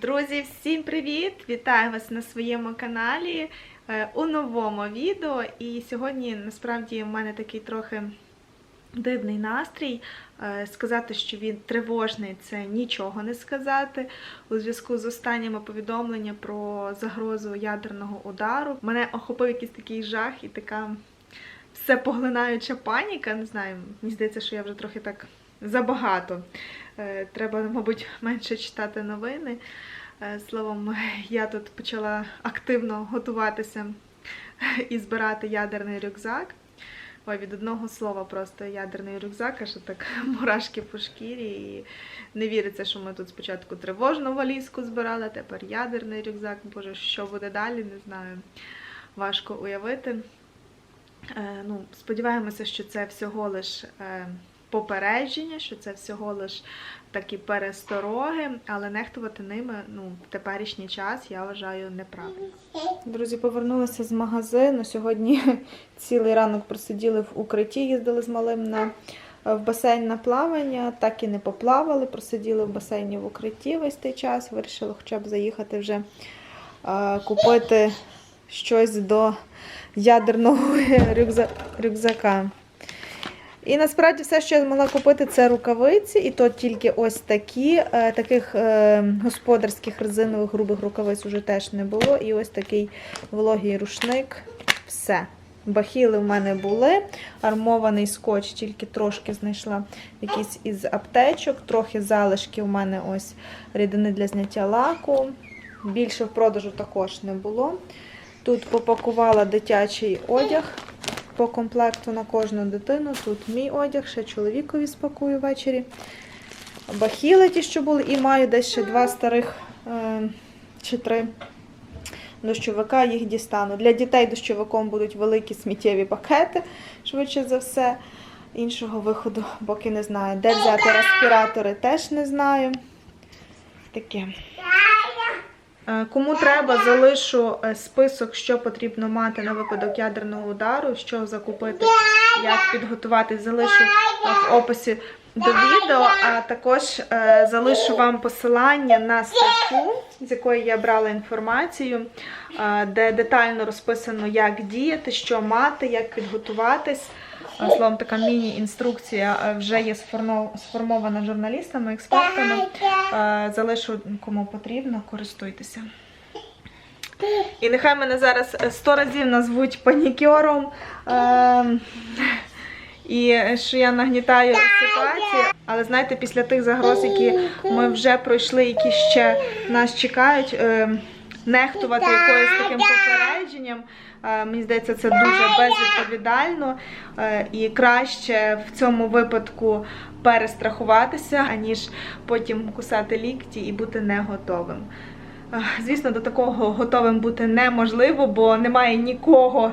Друзі, всім привіт! Вітаю вас на своєму каналі е, у новому відео. І сьогодні насправді в мене такий трохи дивний настрій. Е, Сказати, що він тривожний, це нічого не сказати. У зв'язку з останніми повідомленнями про загрозу ядерного удару мене охопив якийсь такий жах і така все поглинаюча паніка. Не знаю, мені здається, що я вже трохи так забагато. Е, Треба, мабуть, менше читати новини. Е, Словом, я тут почала активно готуватися і збирати ядерний рюкзак. Ой, від одного слова просто ядерний рюкзак, аж так мурашки по шкірі. І не віриться, що ми тут спочатку тривожну валізку збирали, тепер ядерний рюкзак. Боже, що буде далі, не знаю. Важко уявити. Е, ну, сподіваємося, що це всього лиш е, попередження, що це всього лиш такі перестороги, але нехтувати ними ну, в теперішній час я вважаю неправильно. Друзі, повернулася з магазину. Сьогодні цілий ранок просиділи в укритті, їздили з малим на в басейн на плавання, так і не поплавали, просиділи в басейні в укритті весь той час. Вирішили хоча б заїхати вже е, купити щось до ядерного рюкза- рюкзака. І насправді все, що я змогла купити, це рукавиці, і то тільки ось такі. Е, Таких е, господарських резинових грубих рукавиць уже теж не було. І ось такий вологий рушник. Все. Бахіли в мене були. Армований скотч, тільки трошки знайшла якийсь із аптечок. Трохи залишки у мене ось рідини для зняття лаку. Більше в продажу також не було. Тут попакувала дитячий одяг по комплекту на кожну дитину. Тут мій одяг, ще чоловікові спакую ввечері. Бахіли ті, що були, і маю десь ще два старих е, чи три дощовика, їх дістану. Для дітей дощовиком будуть великі сміттєві пакети, швидше за все. Іншого виходу, поки не знаю. Де взяти респіратори, теж не знаю. Таке. Е, Кому треба, залишу е, список, що потрібно мати на випадок ядерного удару, що закупити, як підготувати, залишу в описі до відео, а також е, залишу вам посилання на статтю, з якої я брала інформацію, де детально розписано, як діяти, що мати, як підготуватись. Словом, така міні-інструкція е, вже є сформо- сформована журналістами, експертами. Е, Залишу кому потрібно, користуйтеся. І нехай мене зараз е, сто разів назвуть панікером. І що я нагнітаю ситуацію. Але знаєте, після тих загроз, які ми вже пройшли, які ще нас чекають, е, нехтувати якоюсь таким попередженням. Е, Мені здається, це дуже безвідповідально е, і краще в цьому випадку перестрахуватися, аніж потім кусати лікті і бути не готовим. Е, Звісно, до такого готовим бути неможливо, бо немає нікого,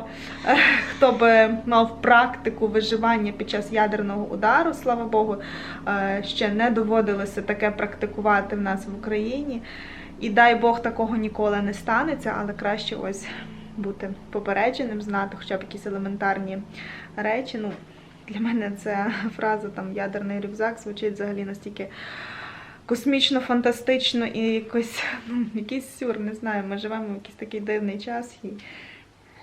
хто би мав практику виживання під час ядерного удару. Слава Богу, ще не доводилося таке практикувати в нас в Україні. І дай Бог такого ніколи не станеться, але краще ось бути попередженим, знати хоча б якісь елементарні речі. Ну, для мене ця фраза там ядерний рюкзак звучить взагалі настільки космічно, фантастично і якось ну, якийсь сюр, не знаю. Ми живемо в якийсь такий дивний час і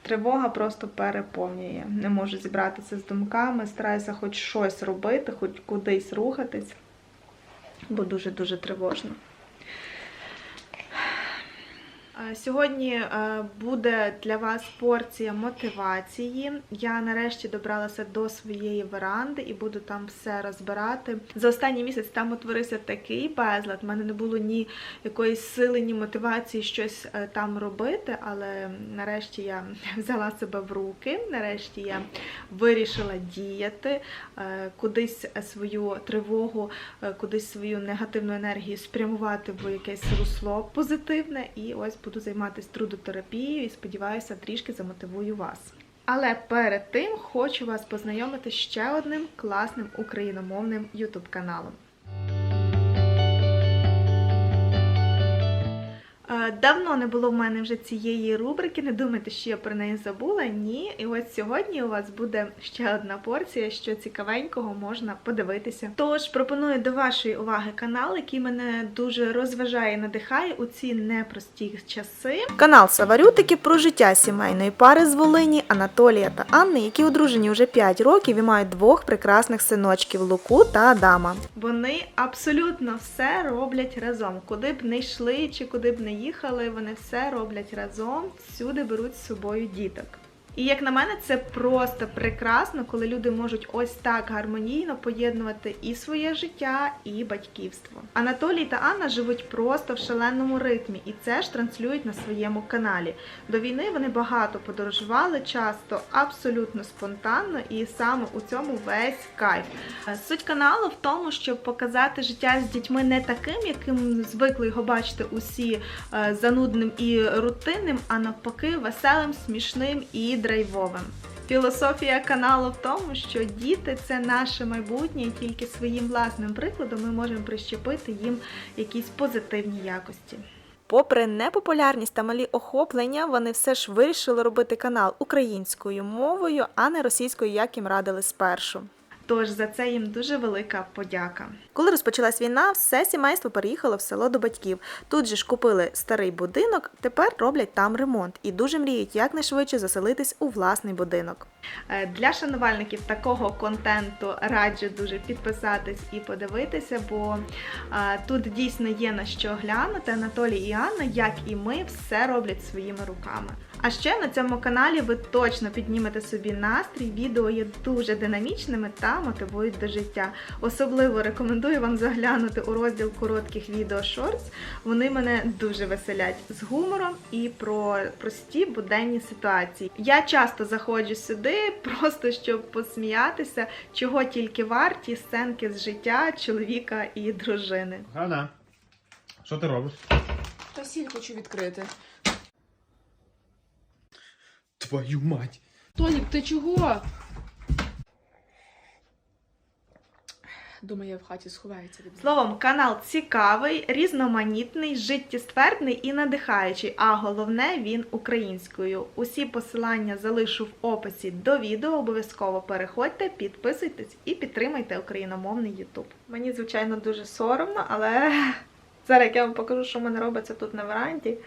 тривога просто переповнює. Не можу зібратися з думками, стараюся хоч щось робити, хоч кудись рухатись, бо дуже-дуже тривожно. Е, Сьогодні е, буде для вас порція мотивації. Я нарешті добралася до своєї веранди і буду там все розбирати. За останній місяць там утворився такий безлад. У мене не було ні якоїсь сили, ні мотивації щось е, там робити, але нарешті я взяла себе в руки. Нарешті я вирішила діяти, кудись свою тривогу, кудись свою негативну енергію спрямувати в якесь русло позитивне. І ось буду займатися трудотерапією і сподіваюся, трішки замотивую вас. Але перед тим хочу вас познайомити з ще одним класним україномовним ютуб Давно не було в мене вже цієї рубрики. Не думайте, що я про неї забула. Ні. І ось сьогодні у вас буде ще одна порція, що цікавенького можна подивитися. Тож пропоную до вашої уваги канал, який мене дуже розважає і надихає у ці непрості часи. Канал Саварютики про життя сімейної пари з Волині Анатолія та Анни, які одружені вже 5 років і мають двох прекрасних синочків Луку та Адама. Вони абсолютно все роблять разом. Куди б не йшли чи куди б не їхали, вони все роблять разом, всюди беруть з собою діток. І як на мене, це просто прекрасно, коли люди можуть ось так гармонійно поєднувати і своє життя, і батьківство. Анатолій та Анна живуть просто в шаленому ритмі, і це ж транслюють на своєму каналі. До війни вони багато подорожували, часто абсолютно спонтанно, і саме у цьому весь кайф. Суть каналу в тому, щоб показати життя з дітьми не таким, яким звикли його бачити усі е, занудним і рутинним, а навпаки, веселим, смішним і драйвовим. Філософія каналу в тому, що діти це наше майбутнє, і тільки своїм власним прикладом ми можемо прищепити їм якісь позитивні якості. Попри непопулярність та малі охоплення, вони все ж вирішили робити канал українською мовою, а не російською, як їм радили спершу. Тож за це їм дуже велика подяка. Коли розпочалась війна, все сімейство переїхало в село до батьків. Тут же ж купили старий будинок, тепер роблять там ремонт і дуже мріють якнайшвидше заселитись у власний будинок. Е, Для шанувальників такого контенту раджу дуже підписатись і подивитися, бо е, тут дійсно є на що глянути. Анатолій і Анна, як і ми, все роблять своїми руками. А ще на цьому каналі ви точно піднімете собі настрій. Відео є дуже динамічними та мотивують до життя. Особливо рекомендую вам заглянути у розділ коротких відео шортс. Вони мене дуже веселять з гумором і про прості буденні ситуації. Я часто заходжу сюди, просто щоб посміятися, чого тільки варті сценки з життя чоловіка і дружини. Ганна, що ти робиш? Та сіль хочу відкрити. Твою мать. Толік, ти чого? Думаю, я в хаті сховається від. Словом, канал цікавий, різноманітний, життєствердний і надихаючий, а головне він українською. Усі посилання залишу в описі до відео. Обов'язково переходьте, підписуйтесь і підтримайте україномовний YouTube. Мені, звичайно, дуже соромно, але зараз як я вам покажу, що в мене робиться тут на веранді.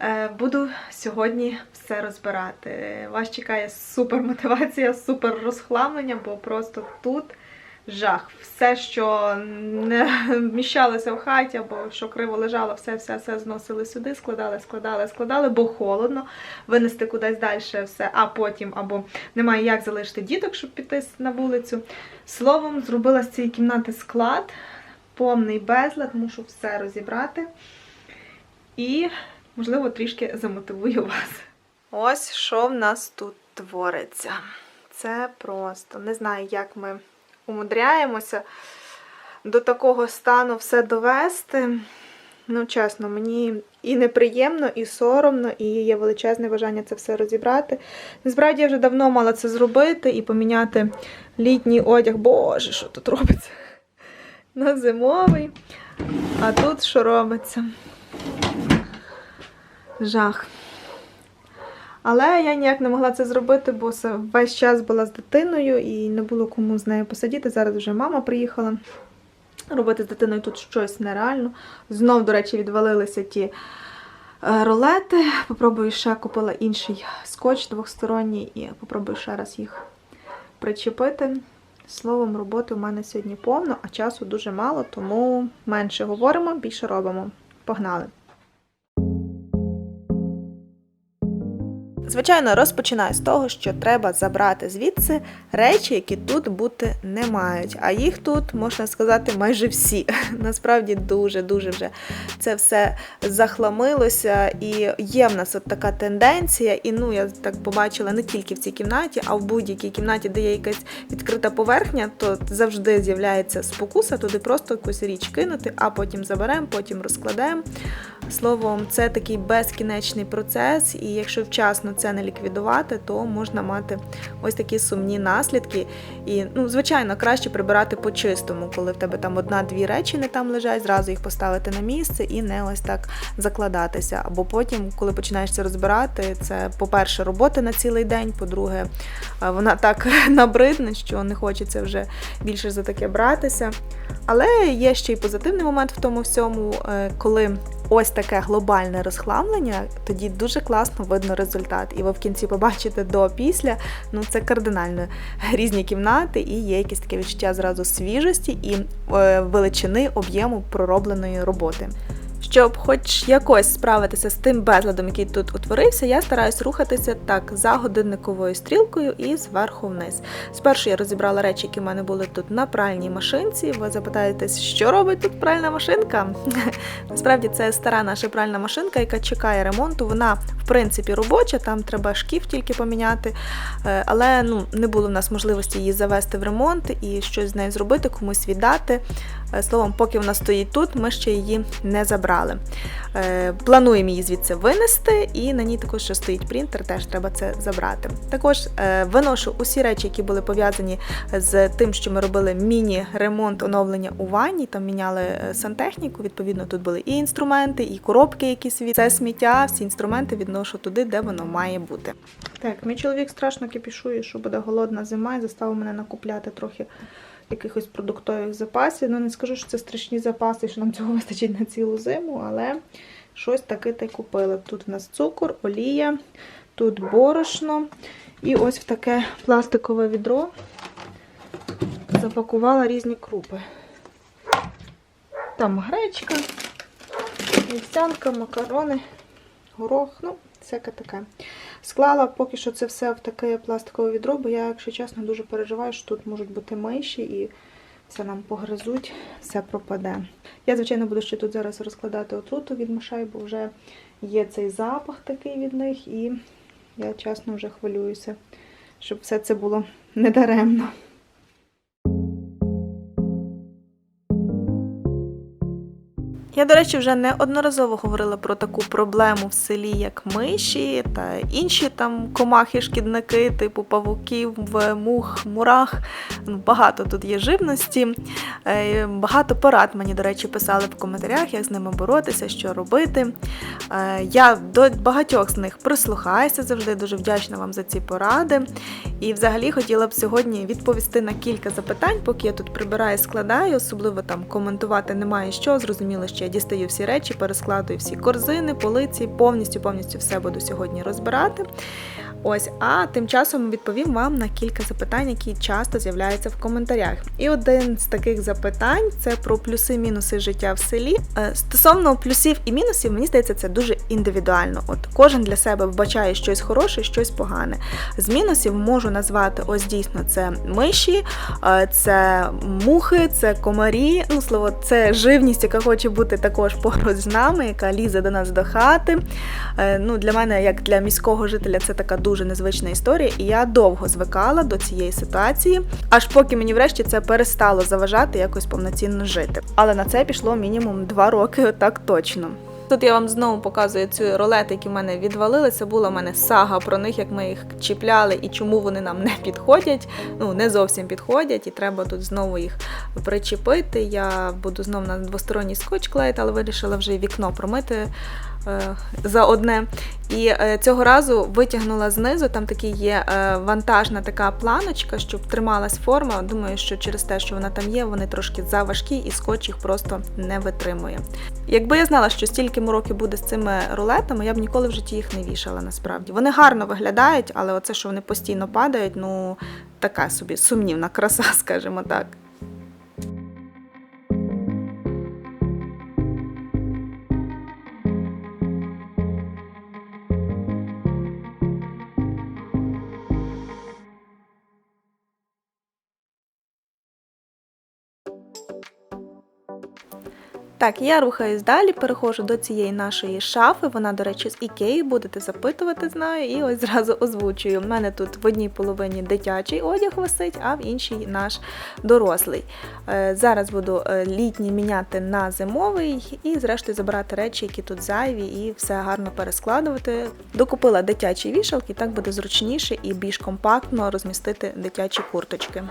Е, Буду сьогодні все розбирати. Вас чекає супер мотивація, супер розхламлення, бо просто тут жах. Все, що не вміщалося в хаті, або що криво лежало, все, все, все зносили сюди, складали, складали, складали, бо холодно, винести кудись далі все, а потім або немає як залишити діток, щоб піти на вулицю. Словом, зробила з цієї кімнати склад, повний безлад, мушу все розібрати. І, можливо, трішки замотивую вас. Ось що в нас тут твориться. Це просто не знаю, як ми умудряємося до такого стану все довести. Ну, чесно, мені і неприємно, і соромно, і є величезне бажання це все розібрати. Насправді я вже давно мала це зробити і поміняти літній одяг. Боже, що тут робиться? На зимовий. А тут що робиться? Жах. Але я ніяк не могла це зробити, бо весь час була з дитиною і не було кому з нею посидіти. Зараз вже мама приїхала. Робити з дитиною тут щось нереально. Знов, до речі, відвалилися ті е, ролети. Попробую ще купила інший скотч двохсторонній і попробую ще раз їх причепити. Словом, роботи у мене сьогодні повно, а часу дуже мало, тому менше говоримо, більше робимо. Погнали! Звичайно, розпочинаю з того, що треба забрати звідси речі, які тут бути не мають. А їх тут, можна сказати, майже всі. Насправді дуже-дуже вже це все захламилося. І є в нас от така тенденція, і ну я так побачила не тільки в цій кімнаті, а в будь-якій кімнаті, де є якась відкрита поверхня, то завжди з'являється спокуса туди просто якусь річ кинути, а потім заберемо, потім розкладемо. Словом, це такий безкінечний процес, і якщо вчасно це не ліквідувати, то можна мати ось такі сумні наслідки. І, ну, звичайно, краще прибирати по-чистому, коли в тебе там одна-дві речі не там лежать, зразу їх поставити на місце і не ось так закладатися. Або потім, коли починаєш це розбирати, це, по-перше, робота на цілий день, по-друге, е, вона так набридне, що не хочеться вже більше за таке братися. Але є ще й позитивний момент в тому всьому, е, коли ось таке глобальне розхламлення, тоді дуже класно видно результат. І ви в кінці побачите до після. Ну це кардинально різні кімнати, і є якесь таке відчуття зразу свіжості і е, величини об'єму проробленої роботи. Щоб хоч якось справитися з тим безладом, який тут утворився, я стараюсь рухатися так за годинниковою стрілкою і зверху вниз. Спершу я розібрала речі, які в мене були тут на пральній машинці. Ви запитаєтесь, що робить тут пральна машинка? Насправді це стара наша пральна машинка, яка чекає ремонту. Вона в принципі робоча, там треба шкіф тільки поміняти. Е, Але ну не було в нас можливості її завести в ремонт і щось з нею зробити, комусь віддати. Е, Словом, поки вона стоїть тут, ми ще її не забрали. Е, Плануємо її звідси винести, і на ній також ще стоїть принтер, теж треба це забрати. Також е, виношу усі речі, які були пов'язані з тим, що ми робили міні-ремонт оновлення у ванні, там міняли сантехніку. Відповідно, тут були і інструменти, і коробки якісь від це сміття. Всі інструменти відношу туди, де воно має бути. Так, мій чоловік страшно кипішує, що буде голодна зима, і заставив мене накупляти трохи якихось продуктових запасів. Ну, не скажу, що це страшні запаси, що нам цього вистачить на цілу зиму, але щось таке та й купили. Тут в нас цукор, олія, тут борошно. І ось в таке пластикове відро запакувала різні крупи. Там гречка, вівсянка, макарони, горох, ну, всяке таке. Склала поки що це все в таке пластикове відро, бо я, якщо чесно, дуже переживаю, що тут можуть бути миші і все нам погризуть, все пропаде. Я, звичайно, буду ще тут зараз розкладати отруту від мишей, бо вже є цей запах такий від них, і я чесно вже хвилююся, щоб все це було недаремно. Я, до речі, вже неодноразово говорила про таку проблему в селі, як миші та інші там комахи, шкідники, типу павуків, мух, мурах. Ну, багато тут є живності. Е, Багато порад мені, до речі, писали в коментарях, як з ними боротися, що робити. Е, Я до багатьох з них прислухаюся завжди, дуже вдячна вам за ці поради. І взагалі хотіла б сьогодні відповісти на кілька запитань, поки я тут прибираю, складаю, особливо там коментувати немає що. Зрозуміло, що дістаю всі речі, перескладую всі корзини, полиці, повністю повністю все буду сьогодні розбирати. Ось, а тим часом відповім вам на кілька запитань, які часто з'являються в коментарях. І один з таких запитань це про плюси-мінуси життя в селі. Е, Стосовно плюсів і мінусів, мені здається, це дуже індивідуально. От кожен для себе вбачає щось хороше, щось погане. З мінусів можу назвати ось дійсно це миші, е, це мухи, це комарі. Ну, слово, це живність, яка хоче бути також поруч з нами, яка лізе до нас до хати. Е, Ну, для мене, як для міського жителя, це така дуже незвична історія, і я довго звикала до цієї ситуації, аж поки мені врешті це перестало заважати якось повноцінно жити. Але на це пішло мінімум два роки, так точно. Тут я вам знову показую ці ролети, які в мене відвалили. Це була в мене сага про них, як ми їх чіпляли і чому вони нам не підходять. Ну не зовсім підходять, і треба тут знову їх причепити. Я буду знову на двосторонній скотч клеїти, але вирішила вже вікно промити за одне. І е, цього разу витягнула знизу, там такий є е, вантажна така планочка, щоб трималась форма. Думаю, що через те, що вона там є, вони трошки заважкі, і скотч їх просто не витримує. Якби я знала, що стільки мороки буде з цими рулетами, я б ніколи в житті їх не вішала насправді. Вони гарно виглядають, але оце, що вони постійно падають, ну така собі сумнівна краса, скажімо так. Так, я рухаюсь далі, переходжу до цієї нашої шафи. Вона, до речі, з Ікеї, будете запитувати, знаю, і ось зразу озвучую. У мене тут в одній половині дитячий одяг висить, а в іншій наш дорослий. Е, Зараз буду е, літній міняти на зимовий і, зрештою, забирати речі, які тут зайві, і все гарно перескладувати. Докупила дитячі вішалки, так буде зручніше і більш компактно розмістити дитячі курточки.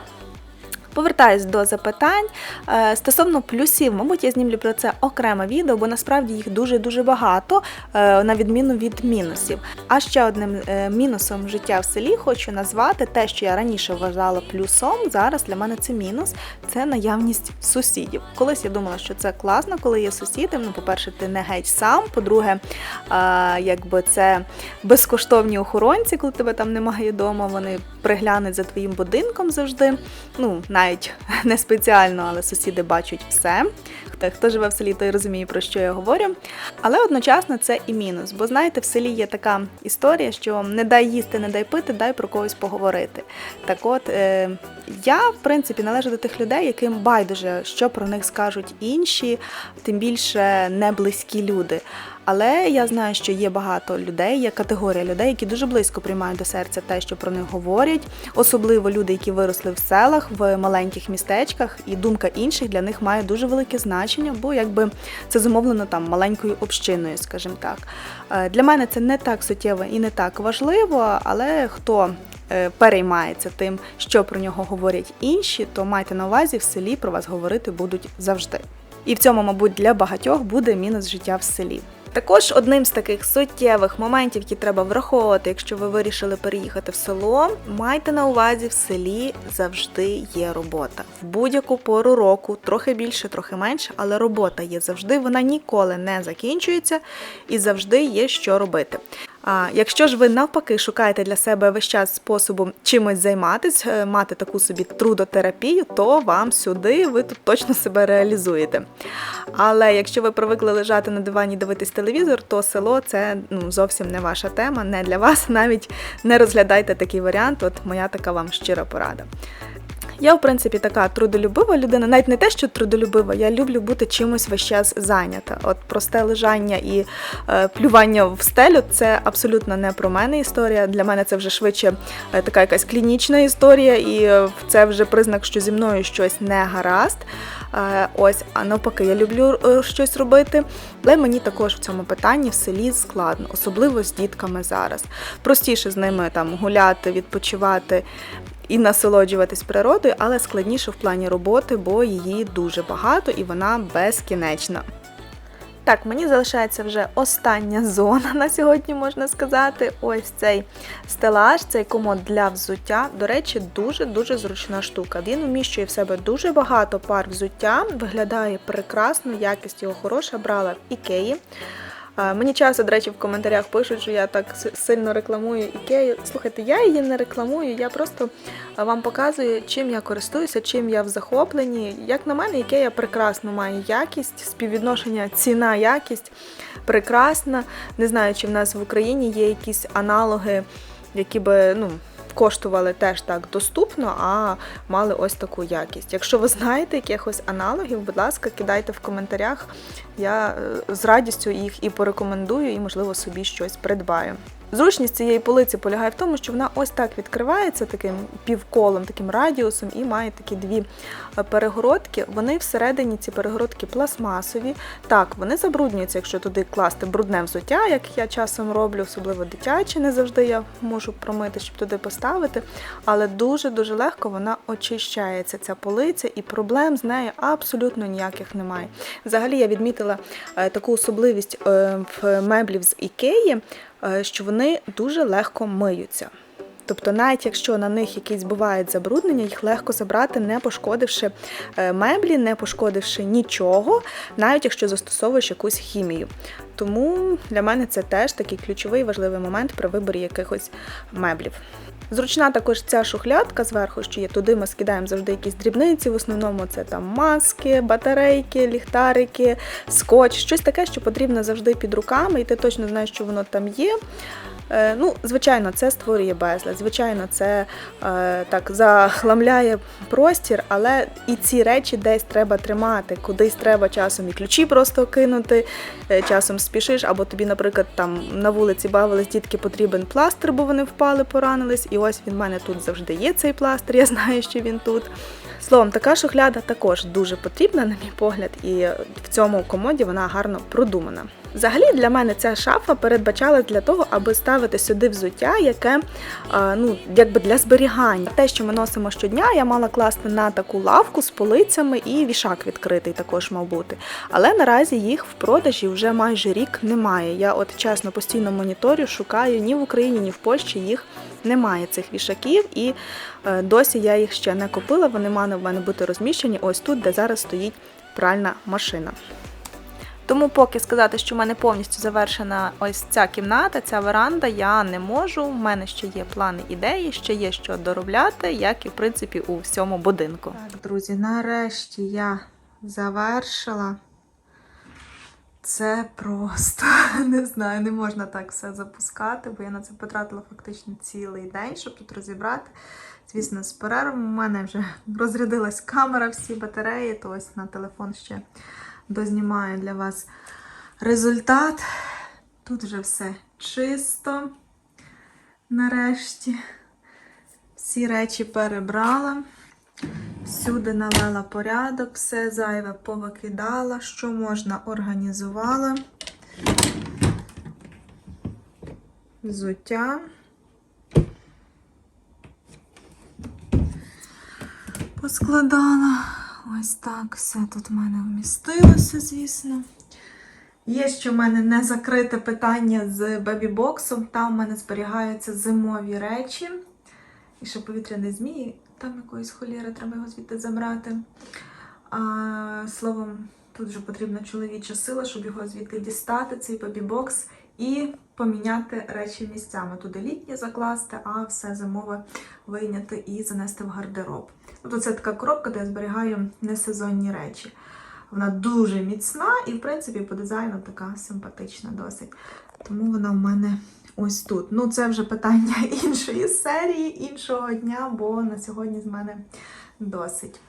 Повертаюсь до запитань. Е, Стосовно плюсів, мабуть, я знімлю про це окреме відео, бо насправді їх дуже-дуже багато, е, на відміну від мінусів. А ще одним е, мінусом життя в селі хочу назвати те, що я раніше вважала плюсом. Зараз для мене це мінус це наявність сусідів. Колись я думала, що це класно, коли є сусіди. Ну, по-перше, ти не геть сам. По-друге, якби це безкоштовні охоронці, коли тебе там немає вдома, вони приглянуть за твоїм будинком завжди. Ну, навіть не спеціально, але сусіди бачать все. Хто, хто живе в селі, той розуміє, про що я говорю. Але одночасно це і мінус. Бо знаєте, в селі є така історія, що не дай їсти, не дай пити, дай про когось поговорити. Так от, е, я, в принципі, належу до тих людей, яким байдуже, що про них скажуть інші, тим більше не близькі люди. Але я знаю, що є багато людей, є категорія людей, які дуже близько приймають до серця те, що про них говорять, особливо люди, які виросли в селах, в маленьких містечках, і думка інших для них має дуже велике значення, бо якби це замовлено там маленькою общиною, скажімо так. Е, Для мене це не так суттєво і не так важливо, але хто е, переймається тим, що про нього говорять інші, то майте на увазі, в селі про вас говорити будуть завжди. І в цьому, мабуть, для багатьох буде мінус життя в селі. Також одним з таких суттєвих моментів, які треба враховувати, якщо ви вирішили переїхати в село, майте на увазі, в селі завжди є робота. В будь-яку пору року, трохи більше, трохи менше, але робота є завжди, вона ніколи не закінчується і завжди є що робити. А якщо ж ви навпаки шукаєте для себе весь час способу чимось займатися, е, мати таку собі трудотерапію, то вам сюди ви тут точно себе реалізуєте. Але якщо ви привикли лежати на дивані і дивитись телевізор, то село це ну, зовсім не ваша тема, не для вас. Навіть не розглядайте такий варіант. От моя така вам щира порада. Я, в принципі, така трудолюбива людина, навіть не те, що трудолюбива, я люблю бути чимось весь час зайнята. От просте лежання і е, плювання в стелю це абсолютно не про мене історія. Для мене це вже швидше е, така якась клінічна історія, і е, це вже признак, що зі мною щось не гаразд. Е, ось, а навпаки, я люблю е, щось робити, але мені також в цьому питанні в селі складно, особливо з дітками зараз. Простіше з ними там гуляти, відпочивати і насолоджуватись природою, але складніше в плані роботи, бо її дуже багато і вона безкінечна. Так, мені залишається вже остання зона на сьогодні, можна сказати. Ось цей стелаж, цей комод для взуття. До речі, дуже-дуже зручна штука. Він вміщує в себе дуже багато пар взуття, виглядає прекрасно, якість його хороша, брала в Ікеї. Мені часто, до речі, в коментарях пишуть, що я так сильно рекламую Ікею. Слухайте, я її не рекламую, я просто вам показую, чим я користуюся, чим я в захопленні. Як на мене, Ікея прекрасно має якість, співвідношення ціна-якість прекрасна. Не знаю, чи в нас в Україні є якісь аналоги, які би ну, коштували теж так доступно, а мали ось таку якість. Якщо ви знаєте якихось аналогів, будь ласка, кидайте в коментарях. Я е, з радістю їх і порекомендую, і, можливо, собі щось придбаю. Зручність цієї полиці полягає в тому, що вона ось так відкривається таким півколом, таким радіусом, і має такі дві е, перегородки. Вони всередині ці перегородки пластмасові. Так, вони забруднюються, якщо туди класти брудне взуття, як я часом роблю, особливо дитяче, не завжди я можу промити, щоб туди поставити. Але дуже-дуже легко вона очищається, ця полиця, і проблем з нею абсолютно ніяких немає. Взагалі я відмітила е, таку особливість е, в меблів з Ікеї, що вони дуже легко миються. Тобто, навіть якщо на них якісь бувають забруднення, їх легко забрати, не пошкодивши е, меблі, не пошкодивши нічого, навіть якщо застосовуєш якусь хімію. Тому для мене це теж такий ключовий важливий момент при виборі якихось меблів. Зручна також ця шухлядка зверху, що є. Туди ми скидаємо завжди якісь дрібниці. В основному це там маски, батарейки, ліхтарики, скотч, щось таке, що потрібно завжди під руками, і ти точно знаєш, що воно там є. Е, ну, звичайно, це створює безлад. Звичайно, це е, так захламляє простір, але і ці речі десь треба тримати, кудись треба часом і ключі просто кинути, е, часом спішиш, або тобі, наприклад, там на вулиці бавились дітки, потрібен пластир, бо вони впали, поранились. І ось він в мене тут завжди є цей пластир, я знаю, що він тут. Словом, така шухляда також дуже потрібна, на мій погляд, і в цьому комоді вона гарно продумана. Взагалі для мене ця шафа передбачалась для того, аби ставити сюди взуття, яке ну якби для зберігання. Те, що ми носимо щодня, я мала класти на таку лавку з полицями і вішак відкритий також мав бути. Але наразі їх в продажі вже майже рік немає. Я от чесно постійно моніторю, шукаю ні в Україні, ні в Польщі їх немає цих вішаків, і е, досі я їх ще не купила. Вони мали в мене бути розміщені ось тут, де зараз стоїть пральна машина. Тому поки сказати, що в мене повністю завершена ось ця кімната, ця веранда, я не можу. У мене ще є плани, ідеї, ще є що доробляти, як і в принципі у всьому будинку. Так, друзі, нарешті я завершила. Це просто не знаю, не можна так все запускати, бо я на це потратила фактично цілий день, щоб тут розібрати. Звісно, з перервом у мене вже розрядилась камера, всі батареї, то ось на телефон ще дознімаю для вас результат. Тут вже все чисто. Нарешті всі речі перебрала. Всюди навела порядок, все зайве повикидала, що можна організувала. Взуття. Поскладала. Ось так все тут в мене вмістилося, звісно. Є ще в мене не закрите питання з бебі-боксом. Там в мене зберігаються зимові речі. І ще повітряний змій, там якоїсь холєри, треба його звідти забрати. А, словом, тут вже потрібна чоловіча сила, щоб його звідти дістати, цей бебі-бокс, і поміняти речі місцями. Туди літнє закласти, а все зимове вийняти і занести в гардероб. Тобто це така коробка, де я зберігаю несезонні речі. Вона дуже міцна і, в принципі, по дизайну така симпатична досить. Тому вона в мене ось тут. Ну, це вже питання іншої серії, іншого дня, бо на сьогодні з мене досить.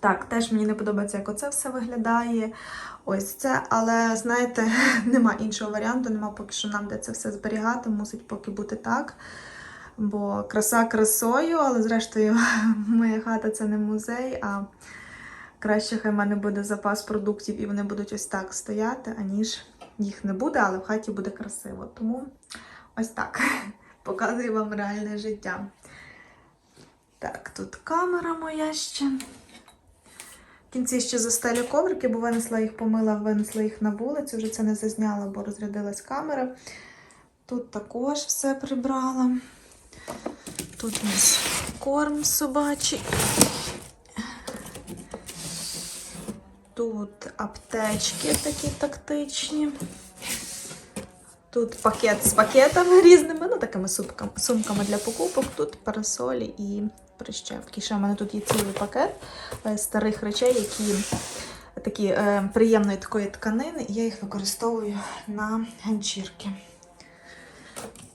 Так, теж мені не подобається, як оце все виглядає. Ось це, але знаєте, нема іншого варіанту, нема поки що нам де це все зберігати, мусить поки бути так. Бо краса красою, але зрештою, моя хата це не музей, а краще хай в мене буде запас продуктів і вони будуть ось так стояти, аніж їх не буде, але в хаті буде красиво. Тому ось так. Показую вам реальне життя. Так, тут камера моя ще. В кінці ще застелю коврики, бо винесла їх, помила, винесла їх на вулицю. Вже це не зазняла, бо розрядилась камера. Тут також все прибрала. Тут у нас корм собачий. Тут аптечки такі тактичні. Тут пакет з пакетами різними, ну такими сумками, сумками для покупок. Тут парасолі і прищепки. Ще в мене тут є цілий пакет е, старих речей, які такі е, приємної такої тканини, і я їх використовую на ганчірки.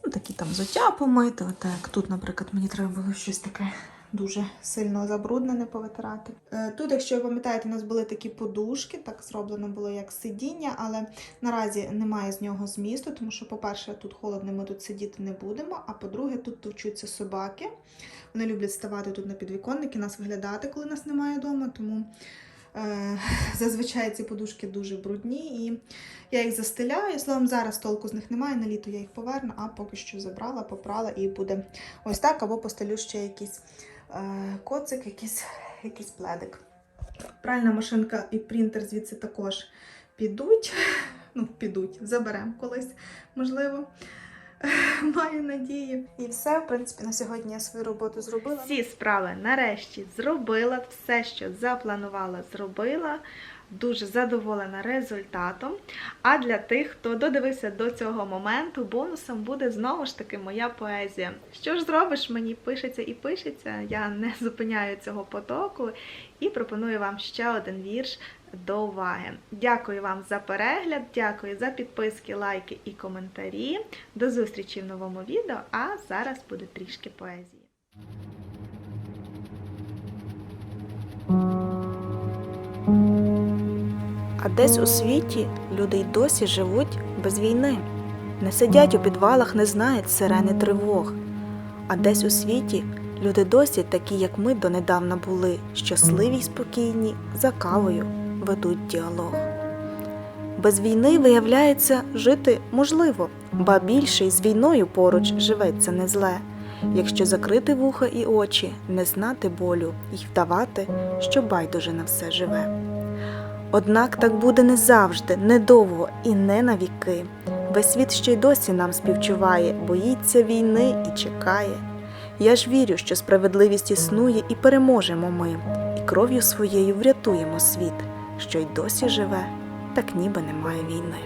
Ну, такі там взуття помити. Отак. Тут, наприклад, мені треба було щось таке дуже сильно забруднене повитирати. Е, Тут, якщо ви пам'ятаєте, у нас були такі подушки, так зроблено було як сидіння, але наразі немає з нього змісту, тому що, по-перше, тут холодно, ми тут сидіти не будемо. А по-друге, тут товчуться собаки. Вони люблять ставати тут на підвіконники, нас виглядати, коли нас немає вдома. Тому е, зазвичай ці подушки дуже брудні, і я їх застеляю. Словом, зараз толку з них немає. На літо я їх поверну, а поки що забрала, попрала і буде ось так, або постелю ще якийсь е, коцик, якийсь, якийсь пледик. Пральна машинка і принтер звідси також підуть. Ну, підуть, заберемо колись, можливо. Маю надію. І все, в принципі, на сьогодні я свою роботу зробила. Всі справи нарешті зробила. Все, що запланувала, зробила. Дуже задоволена результатом. А для тих, хто додивився до цього моменту, бонусом буде знову ж таки моя поезія. Що ж зробиш, мені пишеться і пишеться. Я не зупиняю цього потоку і пропоную вам ще один вірш до уваги. Дякую вам за перегляд, дякую за підписки, лайки і коментарі. До зустрічі в новому відео, а зараз буде трішки поезії. А десь у світі люди й досі живуть без війни, не сидять у підвалах, не знають сирени тривог. А десь у світі люди досі такі, як ми донедавна були, щасливі й спокійні, за кавою ведуть діалог. Без війни, виявляється, жити можливо, ба більше з війною поруч живеться не зле, якщо закрити вуха і очі, не знати болю й вдавати, що байдуже на все живе. Однак так буде не завжди, недовго і не навіки. Весь світ ще й досі нам співчуває, боїться війни і чекає. Я ж вірю, що справедливість існує і переможемо ми, і кров'ю своєю врятуємо світ, що й досі живе, так ніби немає війни.